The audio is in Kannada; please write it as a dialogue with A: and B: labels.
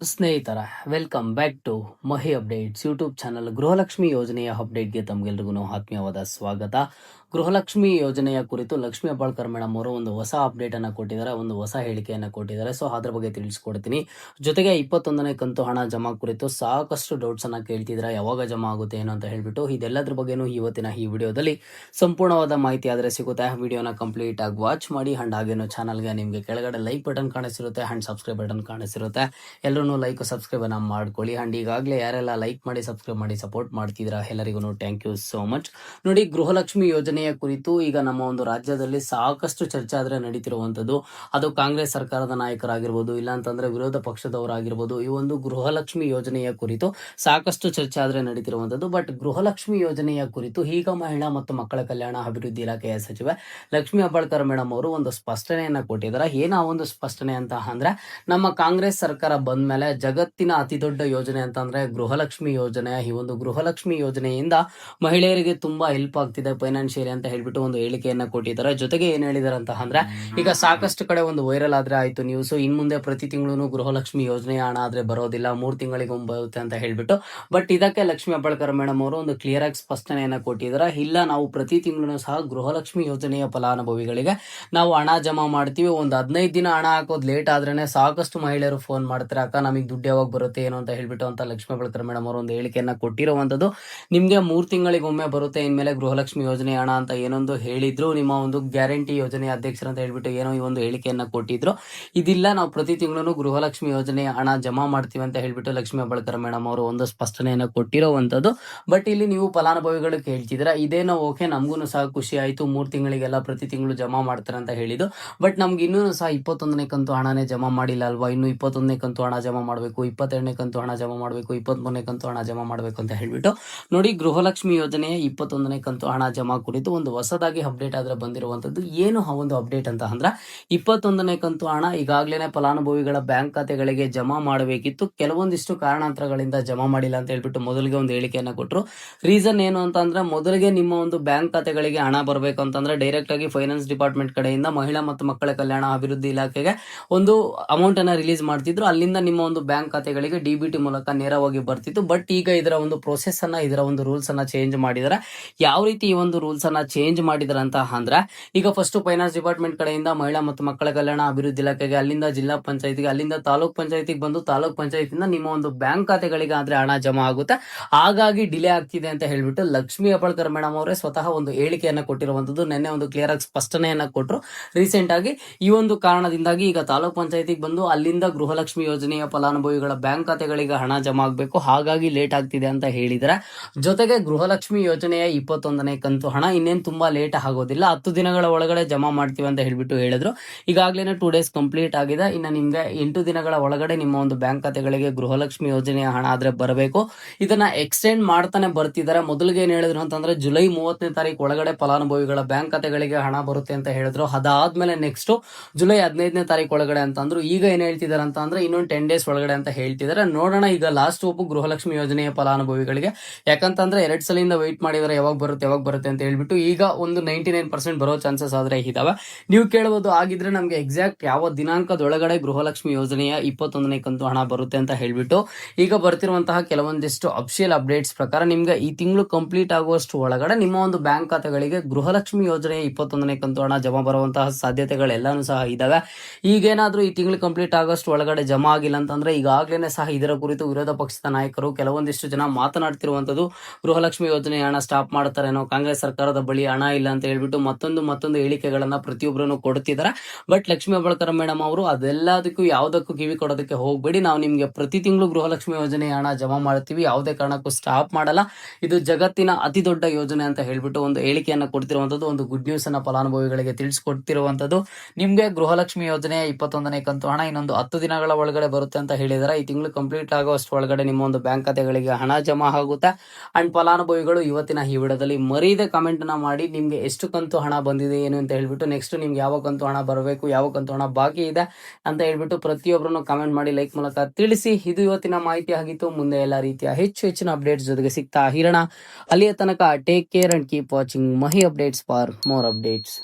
A: ಸ್ನೇಹಿತರ welcome back to Mahi updates YouTube channel Gruhalakshmi ಯೋಜನೆಯ ಅಪ್ಡೇಟ್ಗೆ ತಮಗೆಲ್ರಿಗೂ ಆತ್ಮೀಯವಾದ ಸ್ವಾಗತ. ಗೃಹಲಕ್ಷ್ಮಿ ಯೋಜನೆಯ ಕುರಿತು ಲಕ್ಷ್ಮಿ ಅಬ್ಬಾಳ್ಕರ್ ಮೇಡಮ್ ಅವರು ಒಂದು ಹೊಸ ಅಪ್ಡೇಟ್ ಅನ್ನ ಕೊಟ್ಟಿದ್ದಾರೆ, ಒಂದು ಹೊಸ ಹೇಳಿಕೆಯನ್ನ ಕೊಟ್ಟಿದ್ದಾರೆ. ಸೊ ಅದ್ರ ಬಗ್ಗೆ ತಿಳಿಸ್ಕೊಡ್ತೀನಿ. ಜೊತೆಗೆ ಇಪ್ಪತ್ತೊಂದನೇ ಕಂತು ಹಣ ಜಮಾ ಕುರಿತು ಸಾಕಷ್ಟು ಡೌಟ್ಸ್ ಅನ್ನ ಕೇಳ್ತಿದ್ರೆ ಯಾವಾಗ ಜಮಾ ಆಗುತ್ತೆ ಏನು ಅಂತ ಹೇಳ್ಬಿಟ್ಟು ಇದೆಲ್ಲದ್ರ ಬಗ್ಗೆನೂ ಇವತ್ತಿನ ಈ ವಿಡಿಯೋದಲ್ಲಿ ಸಂಪೂರ್ಣವಾದ ಮಾಹಿತಿ ಆದರೆ ಸಿಗುತ್ತೆ. ವಿಡಿಯೋನ ಕಂಪ್ಲೀಟ್ ಆಗಿ ವಾಚ್ ಮಾಡಿ ಅಂಡ್ ಹಾಗೇನು ಚಾನಲ್ಗೆ ನಿಮಗೆ ಕೆಳಗಡೆ ಲೈಕ್ ಬಟನ್ ಕಾಣಿಸಿರುತ್ತೆ ಹಂಡ್ ಸಬ್ಸ್ಕ್ರೈಬ್ ಬಟನ್ ಕಾಣಿಸಿರುತ್ತೆ. ಎಲ್ಲರೂ ಲೈಕ್ ಸಬ್ಸ್ಕ್ರೈಬ್ ಅನ್ನ ಮಾಡ್ಕೊಳ್ಳಿ. ಹಂಡ್ ಈಗಾಗಲೇ ಯಾರೆಲ್ಲ ಲೈಕ್ ಮಾಡಿ ಸಬ್ಸ್ಕ್ರೈಬ್ ಮಾಡಿ ಸಪೋರ್ಟ್ ಮಾಡ್ತಿದ್ದೀರಾ ಎಲ್ಲರಿಗೂ ಥ್ಯಾಂಕ್ ಯು ಸೋ ಮಚ್ ನೋಡಿ, ಗೃಹಲಕ್ಷ್ಮಿ ಯೋಜನೆಯ ಕುರಿತು ಈಗ ನಮ್ಮ ಒಂದು ರಾಜ್ಯದಲ್ಲಿ ಸಾಕಷ್ಟು ಚರ್ಚೆ ನಡೀತಿರುವಂಥದ್ದು. ಅದು ಕಾಂಗ್ರೆಸ್ ಸರ್ಕಾರದ ನಾಯಕರಾಗಿರ್ಬೋದು ಇಲ್ಲ ಅಂತಂದ್ರೆ ವಿರೋಧ ಪಕ್ಷದವರಾಗಿರ್ಬೋದು, ಈ ಒಂದು ಗೃಹಲಕ್ಷ್ಮಿ ಯೋಜನೆಯ ಕುರಿತು ಸಾಕಷ್ಟು ಚರ್ಚೆ ನಡೀತಿರುವಂಥದ್ದು. ಬಟ್ ಗೃಹಲಕ್ಷ್ಮಿ ಯೋಜನೆಯ ಕುರಿತು ಈಗ ಮಹಿಳಾ ಮತ್ತು ಮಕ್ಕಳ ಕಲ್ಯಾಣ ಅಭಿವೃದ್ಧಿ ಇಲಾಖೆಯ ಸಚಿವೆ ಲಕ್ಷ್ಮೀ ಹೆಬ್ಬಾಳ್ಕರ್ ಮೇಡಮ್ ಅವರು ಒಂದು ಸ್ಪಷ್ಟನೆಯನ್ನ ಕೊಟ್ಟಿದ್ದಾರೆ. ಏನ ಆ ಒಂದು ಸ್ಪಷ್ಟನೆ ಅಂತ ಅಂದ್ರೆ, ನಮ್ಮ ಕಾಂಗ್ರೆಸ್ ಸರ್ಕಾರ ಬಂದ ಮೇಲೆ ಜಗತ್ತಿನ ಅತಿ ದೊಡ್ಡ ಯೋಜನೆ ಅಂತಂದ್ರೆ ಗೃಹಲಕ್ಷ್ಮಿ ಯೋಜನೆ. ಈ ಒಂದು ಗೃಹಲಕ್ಷ್ಮಿ ಯೋಜನೆಯಿಂದ ಮಹಿಳೆಯರಿಗೆ ತುಂಬಾ ಹೆಲ್ಪ್ ಆಗ್ತಿದೆ. ಫೈನಾನ್ಷಿಯಲಿ ಅಂತ ಹೇಳ್ಬಿಟ್ಟು ಒಂದು ಹೇಳಿಕೆಯನ್ನ ಕೊಟ್ಟಿದ್ದಾರೆ. ಜೊತೆಗೆ ಏನ್ ಹೇಳಿದಾರೆ ಅಂತ ಅಂದ್ರೆ, ಈಗ ಸಾಕಷ್ಟು ಕಡೆ ಒಂದು ವೈರಲ್ ಆದ್ರೆ ಆಯ್ತು ನ್ಯೂಸ್ ಇನ್ ಮುಂದೆ ಪ್ರತಿ ತಿಂಗಳು ಗೃಹಲಕ್ಷ್ಮಿ ಯೋಜನೆ ಹಣ ಆದ್ರೆ ಬರೋದಿಲ್ಲ, ಮೂರು ತಿಂಗಳಿಗೆ ಬರುತ್ತೆ ಅಂತ ಹೇಳ್ಬಿಟ್ಟು. ಬಟ್ ಇದಕ್ಕೆ ಲಕ್ಷ್ಮೀ ಹೆಬ್ಬಾಳ್ಕರ್ ಮೇಡಮ್ ಅವರು ಒಂದು ಕ್ಲಿಯರ್ ಆಗಿ ಸ್ಪಷ್ಟನೆಯನ್ನ ಕೊಟ್ಟಿದ್ದಾರೆ. ಇಲ್ಲ, ನಾವು ಪ್ರತಿ ತಿಂಗಳು ಸಹ ಗೃಹಲಕ್ಷ್ಮಿ ಯೋಜನೆಯ ಫಲಾನುಭವಿಗಳಿಗೆ ನಾವು ಹಣ ಜಮಾ ಮಾಡ್ತೀವಿ. ಒಂದು ಹದಿನೈದು ದಿನ ಹಣ ಹಾಕೋದು ಲೇಟ್ ಆದ್ರೆ ಸಾಕಷ್ಟು ಮಹಿಳೆಯರು ಫೋನ್ ಮಾಡ್ತಾರೆ, ಅಕ್ಕ, ನಮಗೆ ದುಡ್ಡು ಯಾವಾಗ ಬರುತ್ತೆ, ಏನು ಅಂತ ಹೇಳ್ಬಿಟ್ಟು ಅಂತ ಲಕ್ಷ್ಮೀ ಹೆಬ್ಬಾಳ್ಕರ್ ಮೇಡಮ್ ಅವರು ಒಂದು ಹೇಳಿಕೆಯನ್ನ ಕೊಟ್ಟಿರುವಂತದ್ದು. ನಿಮ್ಗೆ ಮೂರು ತಿಂಗಳಿಗೊಮ್ಮೆ ಬರುತ್ತೆ, ಇನ್ಮೇಲೆ ಗೃಹಲಕ್ಷ್ಮಿ ಯೋಜನೆ ಹಣ ಅಂತ ಏನೊಂದು ಹೇಳಿದ್ರು, ನಿಮ್ಮ ಒಂದು ಗ್ಯಾರಂಟಿ ಯೋಜನೆ ಅಧ್ಯಕ್ಷರು ಅಂತ ಹೇಳ್ಬಿಟ್ಟು ಏನೋ ಈ ಒಂದು ಹೇಳಿಕೆಯನ್ನ ಕೊಟ್ಟಿದ್ರು. ಇದಿಲ್ಲ, ನಾವು ಪ್ರತಿ ತಿಂಗಳು ಗೃಹಲಕ್ಷ್ಮಿ ಯೋಜನೆ ಹಣ ಜಮಾ ಮಾಡ್ತೀವಿ ಅಂತ ಹೇಳ್ಬಿಟ್ಟು ಲಕ್ಷ್ಮೀ ಹೆಬ್ಬಾಳ್ಕರ್ ಮೇಡಮ್ ಅವರು ಒಂದು ಸ್ಪಷ್ಟನೆಯನ್ನ ಕೊಟ್ಟಿರೋವಂಥದ್ದು. ಬಟ್ ಇಲ್ಲಿ ನೀವು ಫಲಾನುಭವಿಗಳು ಕೇಳ್ತಿದ್ರ ಇದೇನೋ ಓಕೆ ನಮಗೂ ಸಹ ಖುಷಿ ಆಯಿತು, ಮೂರು ತಿಂಗಳಿಗೆಲ್ಲ ಪ್ರತಿ ತಿಂಗಳು ಜಮಾ ಮಾಡ್ತಾರೆ ಅಂತ ಹೇಳಿದ್ದು. ಬಟ್ ನಮ್ಗೆ ಇನ್ನೂ ಸಹ ಇಪ್ಪತ್ತೊಂದನೇ ಕಂತು ಹಣನೇ ಜಮಾ ಮಾಡಿಲ್ಲ ಅಲ್ವಾ? ಇನ್ನು ಇಪ್ಪತ್ತೊಂದನೇ ಕಂತು ಹಣ ಜಮಾ ಮಾಡಬೇಕು, ಇಪ್ಪತ್ತೆರಡನೇ ಕಂತು ಹಣ ಜಮಾ ಮಾಡಬೇಕು ಇಪ್ಪತ್ತ್ಮೂರನೇ ಕಂತು ಹಣ ಜಮಾ ಮಾಡಬೇಕು ಅಂತ ಹೇಳಿಬಿಟ್ಟು ನೋಡಿ ಗೃಹಲಕ್ಷ್ಮಿ ಯೋಜನೆಯ ಇಪ್ಪತ್ತೊಂದನೇ ಕಂತು ಹಣ ಜಮಾ ಕುರಿತು ಒಂದು ಹೊಸದಾಗಿ ಅಪ್ಡೇಟ್ ಆದ್ರೆ ಬಂದಿರುವಂತದ್ದು ಏನು ಆ ಒಂದು ಅಪ್ಡೇಟ್ ಅಂತ ಅಂದ್ರೆ ಇಪ್ಪತ್ತೊಂದನೇ ಕಂತು ಹಣ ಈಗಾಗಲೇ ಫಲಾನುಭವಿಗಳ ಬ್ಯಾಂಕ್ ಖಾತೆಗಳಿಗೆ ಜಮಾ ಮಾಡಬೇಕಿತ್ತು. ಕೆಲವೊಂದಿಷ್ಟು ಕಾರಣಾಂತರಗಳಿಂದ ಜಮಾ ಮಾಡಿಲ್ಲ ಅಂತ ಹೇಳ್ಬಿಟ್ಟು ಮೊದಲಿಗೆ ಒಂದು ಹೇಳಿಕೆಯನ್ನ ಕೊಟ್ಟರು ರೀಸನ್ ಏನು ಅಂತ ಅಂದ್ರೆ ಮೊದಲಿಗೆ ನಿಮ್ಮ ಒಂದು ಬ್ಯಾಂಕ್ ಖಾತೆಗಳಿಗೆ ಹಣ ಬರಬೇಕು ಅಂತಂದ್ರೆ ಡೈರೆಕ್ಟ್ ಆಗಿ ಫೈನಾನ್ಸ್ ಡಿಪಾರ್ಟ್ಮೆಂಟ್ ಕಡೆಯಿಂದ ಮಹಿಳಾ ಮತ್ತು ಮಕ್ಕಳ ಕಲ್ಯಾಣ ಅಭಿವೃದ್ಧಿ ಇಲಾಖೆಗೆ ಒಂದು ಅಮೌಂಟ್ ಅನ್ನ ರಿಲೀಸ್ ಮಾಡ್ತಿದ್ರು. ಅಲ್ಲಿಂದ ನಿಮ್ಮ ಒಂದು ಬ್ಯಾಂಕ್ ಖಾತೆಗಳಿಗೆ ಡಿ ಬಿ ಟಿ ಮೂಲಕ ನೇರವಾಗಿ ಬರ್ತಿತ್ತು. ಬಟ್ ಈಗ ಇದರ ಒಂದು ಪ್ರೊಸೆಸ್ ಅನ್ನ, ಇದರ ಒಂದು ರೂಲ್ಸ್ ಅನ್ನ ಚೇಂಜ್ ಮಾಡಿದರೆ. ಯಾವ ರೀತಿ ಈ ಒಂದು ರೂಲ್ಸ್ ಅನ್ನ ಚೇಂಜ್ ಮಾಡಿದ್ರಂತ ಅಂದ್ರೆ, ಈಗ ಫಸ್ಟ್ ಫೈನಾನ್ಸ್ ಡಿಪಾರ್ಟ್ಮೆಂಟ್ ಕಡೆಯಿಂದ ಮಹಿಳಾ ಮತ್ತು ಮಕ್ಕಳ ಕಲ್ಯಾಣ ಅಭಿವೃದ್ಧಿ ಇಲಾಖೆಗೆ ಅಲ್ಲಿಂದ ಜಿಲ್ಲಾ ಪಂಚಾಯತಿಗೆ, ಅಲ್ಲಿಂದ ತಾಲೂಕ್ ಪಂಚಾಯತಿಗೆ ಬಂದು ತಾಲೂಕ್ ಪಂಚಾಯತಿಂದ ನಿಮ್ಮ ಒಂದು ಬ್ಯಾಂಕ್ ಖಾತೆಗಳಿಗೆ ಆದ್ರೆ ಹಣ ಜಮಾ ಆಗುತ್ತೆ. ಹಾಗಾಗಿ ಡಿಲೇ ಆಗ್ತಿದೆ ಅಂತ ಹೇಳ್ಬಿಟ್ಟು ಲಕ್ಷ್ಮಿ ಅಬಳ್ಕರ್ ಮೇಡಮ್ ಅವರೇ ಸ್ವತಃ ಒಂದು ಹೇಳಿಕೆಯನ್ನ ಕೊಟ್ಟಿರುವಂತದ್ದು, ನಿನ್ನೆ ಒಂದು ಕ್ಲಿಯರ್ ಆಗಿ ಸ್ಪಷ್ಟನೆಯನ್ನ ಕೊಟ್ಟರು ರೀಸೆಂಟ್ ಆಗಿ ಈ ಒಂದು ಕಾರಣದಿಂದಾಗಿ ಈಗ ತಾಲೂಕ್ ಪಂಚಾಯತಿಗೆ ಬಂದು ಅಲ್ಲಿಂದ ಗೃಹಲಕ್ಷ್ಮಿ ಯೋಜನೆಯ ಫಲಾನುಭವಿಗಳ ಬ್ಯಾಂಕ್ ಖಾತೆಗಳಿಗೆ ಹಣ ಜಮಾ ಆಗಬೇಕು. ಹಾಗಾಗಿ ಲೇಟ್ ಆಗ್ತಿದೆ ಅಂತ ಹೇಳಿದರೆ. ಜೊತೆಗೆ ಗೃಹಲಕ್ಷ್ಮಿ ಯೋಜನೆಯ ಇಪ್ಪತ್ತೊಂದನೇ ಕಂತು ಹಣ ಇನ್ನೇನು ತುಂಬಾ ಲೇಟ್ ಆಗೋದಿಲ್ಲ. ಹತ್ತು ದಿನಗಳ ಒಳಗಡೆ ಜಮಾ ಮಾಡ್ತೀವಿ ಅಂತ ಹೇಳ್ಬಿಟ್ಟು ಹೇಳಿದ್ರು. ಈಗಾಗಲೇ ಟೂ ಡೇಸ್ ಕಂಪ್ಲೀಟ್ ಆಗಿದೆ. ಇನ್ನು ನಿಮಗೆ ಎಂಟು ದಿನಗಳ ಒಳಗಡೆ ನಿಮ್ಮ ಒಂದು ಬ್ಯಾಂಕ್ ಖಾತೆಗಳಿಗೆ ಗೃಹಲಕ್ಷ್ಮಿ ಯೋಜನೆಯ ಹಣ ಆದರೆ ಬರಬೇಕು. ಇದನ್ನ ಎಕ್ಸ್ಟೆಂಡ್ ಮಾಡ್ತಾನೆ ಬರ್ತಿದ್ದಾರೆ. ಮೊದಲಿಗೆ ಏನು ಹೇಳಿದ್ರು ಅಂತಂದ್ರೆ ಜುಲೈ ಮೂವತ್ತನೇ ತಾರೀಕು ಒಳಗಡೆ ಫಲಾನುಭವಿಗಳ ಬ್ಯಾಂಕ್ ಖಾತೆಗಳಿಗೆ ಹಣ ಬರುತ್ತೆ ಅಂತ ಹೇಳಿದ್ರು. ಅದಾದ್ಮೇಲೆ ನೆಕ್ಸ್ಟ್ ಜುಲೈ ಹದಿನೈದನೇ ತಾರೀಕು ಒಳಗಡೆ ಅಂತಂದ್ರು. ಈಗ ಏನು ಹೇಳ್ತಿದಾರೆ ಅಂತ ಅಂದ್ರೆ ಇನ್ನೊಂದು ಟೆನ್ ಡೇಸ್ ಒಳಗಡೆ ಅಂತ ಹೇಳ್ತಿದ್ದಾರೆ. ನೋಡೋಣ ಈಗ ಲಾಸ್ಟ್ ಒಬ್ಬ ಗೃಹಲಕ್ಷ್ಮಿ ಯೋಜನೆಯ ಫಲಾನುಭವಿಗಳಿಗೆ. ಯಾಕಂತಂದ್ರೆ ಎರಡ್ ಸಲಿಂದ ವೆಯ್ಟ್ ಮಾಡಿದ್ರೆ ಯಾವಾಗ ಬರುತ್ತೆ ಯಾವಾಗ ಬರುತ್ತೆ ಅಂತ ಹೇಳ್ಬಿಟ್ಟು ಈಗ ಒಂದು ನೈಂಟಿ ನೈನ್ ಪರ್ಸೆಂಟ್ ಬರೋ ಚಾನ್ಸಸ್ ಆದ್ರೆ ಇದಾವೆ. ನೀವು ಕೇಳಬಹುದು ಆಗಿದ್ರೆ ನಮ್ಗೆ ಎಕ್ಸಾಕ್ಟ್ ಯಾವ ದಿನಾಂಕದೊಳಗಡೆ ಗೃಹಲಕ್ಷ್ಮಿ ಯೋಜನೆಯ ಇಪ್ಪತ್ತೊಂದನೇ ಕಂತು ಹಣ ಬರುತ್ತೆ ಅಂತ ಹೇಳ್ಬಿಟ್ಟು ಈಗ ಬರ್ತಿರುವಂತಹ ಕೆಲವೊಂದಿಷ್ಟು ಅಫಿಷಿಯಲ್ ಅಪ್ಡೇಟ್ಸ್ ಪ್ರಕಾರ ನಿಮ್ಗೆ ಈ ತಿಂಗಳು ಕಂಪ್ಲೀಟ್ ಆಗುವಷ್ಟು ಒಳಗಡೆ ನಿಮ್ಮ ಒಂದು ಬ್ಯಾಂಕ್ ಖಾತೆಗಳಿಗೆ ಗೃಹಲಕ್ಷ್ಮಿ ಯೋಜನೆಯ ಇಪ್ಪತ್ತೊಂದನೇ ಕಂತು ಹಣ ಜಮಾ ಬರುವಂತಹ ಸಾಧ್ಯತೆಗಳೆಲ್ಲಾನು ಸಹ ಇದಾವೆ. ಈಗೇನಾದ್ರೂ ಈ ತಿಂಗಳು ಕಂಪ್ಲೀಟ್ ಆಗೋಷ್ಟು ಒಳಗಡೆ ಜಮಾ ಆಗಿಲ್ಲ ಅಂತಂದ್ರೆ ಈಗಾಗಲೇ ಸಹ ಇದರ ಕುರಿತು ವಿರೋಧ ಪಕ್ಷದ ನಾಯಕರು ಕೆಲವೊಂದಿಷ್ಟು ಜನ ಮಾತನಾಡ್ತಿರುವಂತದ್ದು ಗೃಹಲಕ್ಷ್ಮಿ ಯೋಜನೆ ಹಣ ಸ್ಟಾಪ್ ಮಾಡ್ತಾರೇನೋ ಕಾಂಗ್ರೆಸ್ ಸರ್ಕಾರದ ಬಳಿ ಹಣ ಇಲ್ಲ ಅಂತ ಹೇಳ್ಬಿಟ್ಟು ಮತ್ತೊಂದು ಮತ್ತೊಂದು ಹೇಳಿಕೆಗಳನ್ನ ಪ್ರತಿಯೊಬ್ಬರನ್ನು ಕೊಡ್ತಿದ್ದಾರೆ ಬಟ್ ಲಕ್ಷ್ಮೀ ಹೆಬ್ಬಾಳ್ಕರ್ ಮೇಡಮ್ ಅವರು ಅದೆಲ್ಲದಕ್ಕೂ ಯಾವುದಕ್ಕೂ ಕಿವಿ ಕೊಡೋದಕ್ಕೆ ಹೋಗ್ಬೇಡಿ. ನಾವು ನಿಮ್ಗೆ ಪ್ರತಿ ತಿಂಗಳು ಗೃಹಲಕ್ಷ್ಮಿ ಯೋಜನೆ ಹಣ ಜಮಾ ಮಾಡ್ತೀವಿ. ಯಾವುದೇ ಕಾರಣಕ್ಕೂ ಸ್ಟಾಪ್ ಮಾಡಲ್ಲ. ಇದು ಜಗತ್ತಿನ ಅತಿ ದೊಡ್ಡ ಯೋಜನೆ ಅಂತ ಹೇಳ್ಬಿಟ್ಟು ಒಂದು ಹೇಳಿಕೆಯನ್ನು ಕೊಡ್ತಿರುವಂತದ್ದು ಒಂದು ಗುಡ್ ನ್ಯೂಸ್ ಅನ್ನ ಫಲಾನುಭವಿಗಳಿಗೆ ತಿಳಿಸಿಕೊಡ್ತಿರುವಂತದ್ದು ನಿಮ್ಗೆ ಗೃಹಲಕ್ಷ್ಮಿ ಯೋಜನೆ ಇಪ್ಪತ್ತೊಂದನೇ ಕಂತು ಹಣ ಇನ್ನೊಂದು ಹತ್ತು ದಿನಗಳ ಒಳಗಡೆ ಬರುತ್ತೆ ಅಂತ ಹೇಳಿದಾರೆ ಈ ತಿಂಗಳು ಕಂಪ್ಲೀಟ್ ಆಗುವಷ್ಟು ಒಳಗಡೆ ನಿಮ್ಮ ಒಂದು ಬ್ಯಾಂಕ್ ಖಾತೆಗಳಿಗೆ ಹಣ ಜಮಾ ಆಗುತ್ತೆ. ಅಂಡ್ ಫಲಾನುಭವಿಗಳು ಇವತ್ತಿನ ಈ ವಿಡಿಯೋದಲ್ಲಿ ಮರೀದೆ ಕಾಮೆಂಟ್ ಮಾಡಿ ನಿಮಗೆ ಎಷ್ಟು ಕಂತು ಹಣ ಬಂದಿದೆ, ಏನು ಅಂತ ಹೇಳ್ಬಿಟ್ಟು ನೆಕ್ಸ್ಟ್ ನಿಮ್ಗೆ ಯಾವ ಕಂತು ಹಣ ಬರಬೇಕು, ಯಾವ ಕಂತು ಹಣ ಬಾಕಿ ಇದೆ ಅಂತ ಹೇಳ್ಬಿಟ್ಟು ಪ್ರತಿಯೊಬ್ಬರನ್ನು ಕಾಮೆಂಟ್ ಮಾಡಿ ಲೈಕ್ ಮೂಲಕ ತಿಳಿಸಿ. ಇದು ಇವತ್ತಿನ ಮಾಹಿತಿ ಆಗಿತ್ತು. ಮುಂದೆ ಎಲ್ಲ ರೀತಿಯ ಹೆಚ್ಚು ಹೆಚ್ಚಿನ ಅಪ್ಡೇಟ್ಸ್ ಜೊತೆಗೆ ಸಿಗ್ತಾ ಹಿರಣ ಅಲ್ಲಿಯ ತನಕ take care and keep watching Mahi updates for more updates